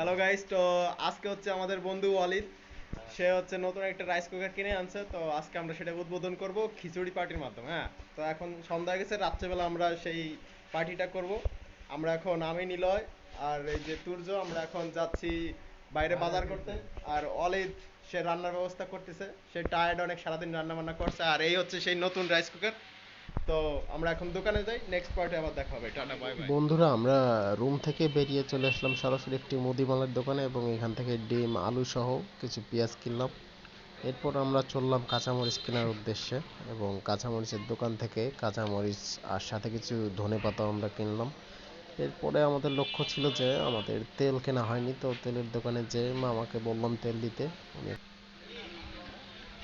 Hello guys তো আজকে হচ্ছে আমাদের বন্ধু ওয়ালিদ। সে হচ্ছে নতুন একটা রাইস কুকার কিনে আনছে। তো আজকে আমরা সেটা উদ্বোধন করব খিচুড়ি পার্টির মাধ্যমে হ্যাঁ? তো এখন সন্ধ্যা গেছে, রাত্রেবেলা আমরা সেই পার্টিটা করব। আমরা এখন আমি, নিলয় আর এই যে তুর্য, আমরা এখন যাচ্ছি বাইরে বাজার করতে। আর অলিদ সে রান্নার ব্যবস্থা করতেছে। সে টায়ার্ড অনেক সারাদিন রান্না বান্না করছে। আর এই হচ্ছে সেই নতুন রাইস কুকার তো আমরা এখন দোকানে যাই নেক্সট পার্টে আবার দেখা হবে, টাটা বাই বাই বন্ধুরা, আমরা রুম থেকে বেরিয়ে চলে আসলাম সরাসরি একটি মুদিমালের দোকানে এবং এখান থেকে ডিম, আলু সহ কিছু পেঁয়াজ কিনলাম। এরপর আমরা চললাম কাঁচামরিচ কেনার উদ্দেশ্যে এবং কাঁচামরিচের দোকান থেকে কাঁচামরিচ আর সাথে কিছু ধনে পাতাও আমরা কিনলাম। এরপরে আমাদের লক্ষ্য ছিল যে আমাদের তেল কেনা হয়নি, তো তেলের দোকানে যে মামাকে বললাম তেল দিতে।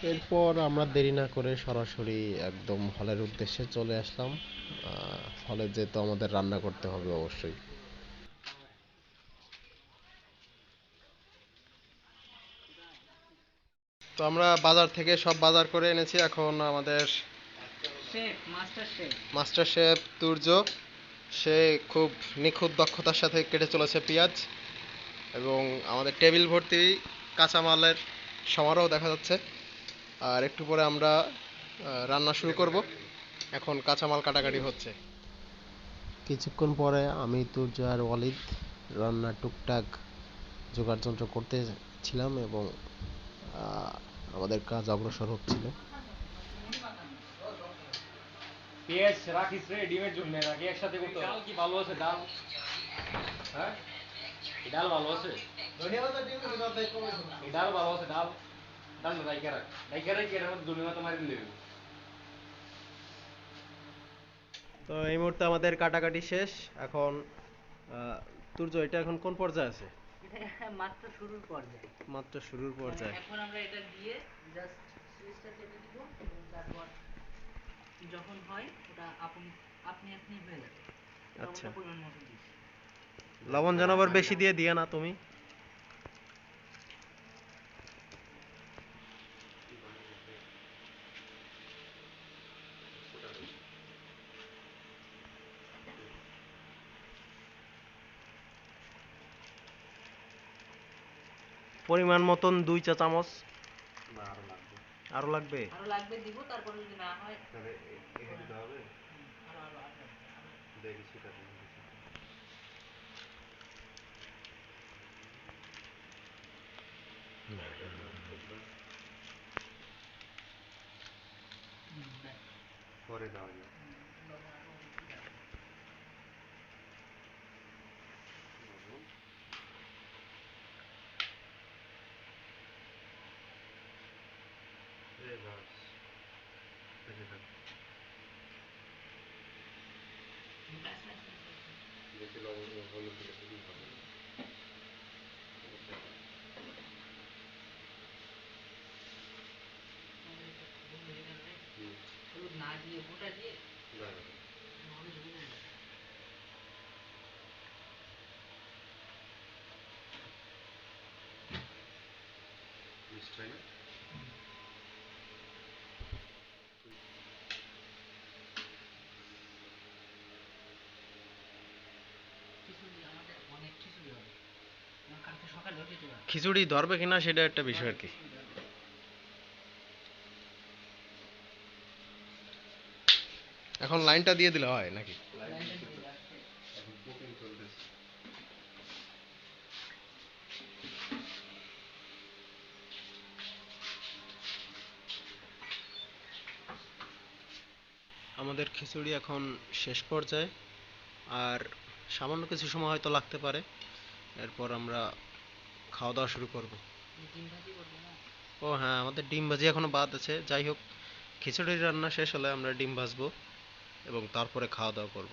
এরপর আমরা দেরি না করে সরাসরি একদম হলের উদ্দেশ্যে চলে আসলাম। হলে যেহেতু আমাদের রান্না করতে হবে অবশ্যই। তো আমরা বাজার থেকে সব বাজার করে এনেছি। এখন আমাদের মাস্টার শেফ তুর্য সে খুব নিখুঁত দক্ষতার সাথে কেটে চলেছে পেঁয়াজ এবং আমাদের টেবিল ভর্তি কাঁচামালের সমারোহ দেখা যাচ্ছে। আর একটু পরে আমরা রান্না শুরু করব। এখন কাঁচামাল কাটাকাটি হচ্ছে। কিছুক্ষণ পরে আমি তুর্য আর ওয়ালিদ রান্নার টুকটাক জোগাড় যন্ত্র করতে ছিলাম এবং আমাদের কাজ অগ্রসর হচ্ছিল। পেঁয়াজ রাখিস রে ডিমের জন্য রাখি একসাথে করতে ডাল কি ভালো আছে? ডাল। হ্যাঁ? ডাল ভালো আছে? এই ডাল ভালো আছে ডাল। ডাল না রাইকে রাখ রাইকে রাখ এর মধ্যে দুনিয়া তো মারি দিলে? তো এই মুহূর্তে আমাদের কাটাকাটি শেষ। এখন তুর্য এটা এখন কোন পর্যায়ে আছে? মাত্র শুরুর পর্যায়ে। মাত্র শুরুর পর্যায়ে। এখন আমরা এটা দিয়ে জাস্ট সুইচটা দিব এবং তারপর যখন হয় ওটা আপনি আপনি আপনি হয়ে যাবে। আচ্ছা। লবণ যেন আবার বেশি দিয়ে দিয়ে না তুমি। পরিমাণ মতন দুই চা চামচ। আরও লাগবে। আরও লাগবে? দিব তারপর যদি না হয়। হুম, আরও আরও আরও। হুম, ব্যাস। লবণ de las vegetales. খিচুড়ি ধরবে কিনা সেটা একটা বিষয় আর কি। এখন লাইনটা দিয়ে দিলে হয় নাকি? আমাদের খিচুড়ি এখন শেষ পর্যায়ে। আর সামান্য কিছু সময় হয়তো লাগতে পারে। এরপর আমরা খাওয়া দাওয়া শুরু করব। ডিম ভাজি করবে না? ও হ্যাঁ আমাদের ডিম ভাজি এখনও বাদ আছে। যাই হোক খিচুড়ির রান্না শেষ হলে আমরা ডিম ভাজবো এবং তারপরে খাওয়া দাওয়া করব।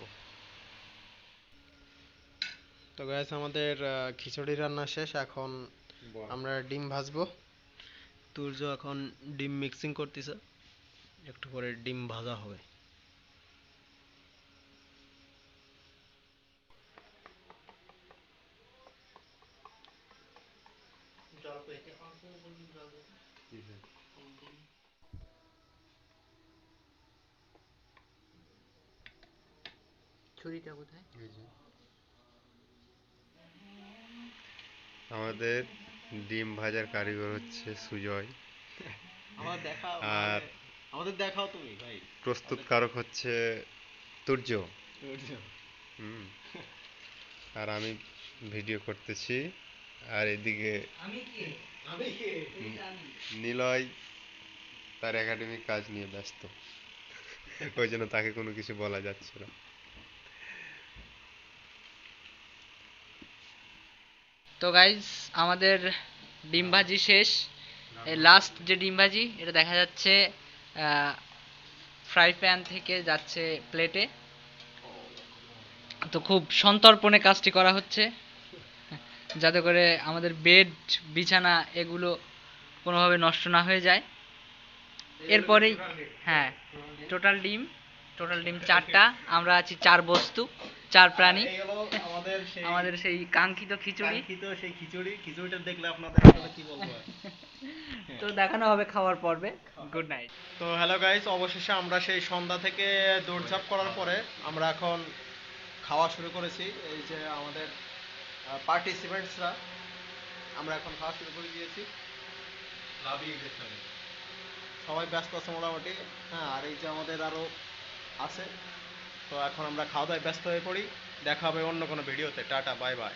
তো গ্যাস আমাদের খিচুড়ি রান্না শেষ। এখন আমরা ডিম ভাজবো। তুর্য এখন ডিম মিক্সিং করতেছে। একটু পরে ডিম ভাজা হবে। ছুরিটা কোথায়? আমাদের ডিম ভাজার কারিগর হচ্ছে সুজয়। আমার দেখাও আর- আমাদের- আমাদের দেখাও তুমি ভাই। প্রস্তুতকারক হচ্ছে তুর্য। হুম। আর আমি ভিডিও করতেছি। আর এদিকে নিলয় তার একাডেমিক কাজ নিয়ে ব্যস্ত। ওই জন্য তাকে কোনো কিছু বলা যাচ্ছে না। তো গাইজ আমাদের ডিম ভাজি শেষ লাস্ট যে ডিম ভাজি এটা দেখা যাচ্ছে ফ্রাই প্যান থেকে যাচ্ছে প্লেটে তো খুব সন্তর্পণে কাজটি করা হচ্ছে। যাতে করে আমাদের বেড বিছানা এগুলো কোনোভাবে নষ্ট না হয়ে যায়। এরপরেই হ্যাঁ টোটাল ডিম টোটাল ডিম চারটা আমরা আছি চার বস্তু চার প্রাণী। আমাদের সেই কাঙ্ক্ষিত খিচুড়ি। সেই খিচুড়ি। খিচুড়িটা দেখলে আপনাদের কি বলব তো দেখানো হবে খাওয়ার পর্বে। গুড নাইট তো হ্যালো গাইস অবশেষে আমরা সেই সন্ধ্যা থেকে দৌড়ঝাঁপ করার পরে আমরা এখন খাওয়া শুরু করেছি। এই যে আমাদের পার্টিসিপেন্টসরা আমরা এখন খাওয়া শুরু করে দিয়েছি। সবাই ব্যস্ত আছে মোটামুটি। হ্যাঁ আর এই যে আমাদের আরও আছে। তো এখন আমরা খাওয়া দাওয়ায় ব্যস্ত হয়ে পড়ি। দেখা হবে অন্য কোনো ভিডিওতে। Tata bye bye.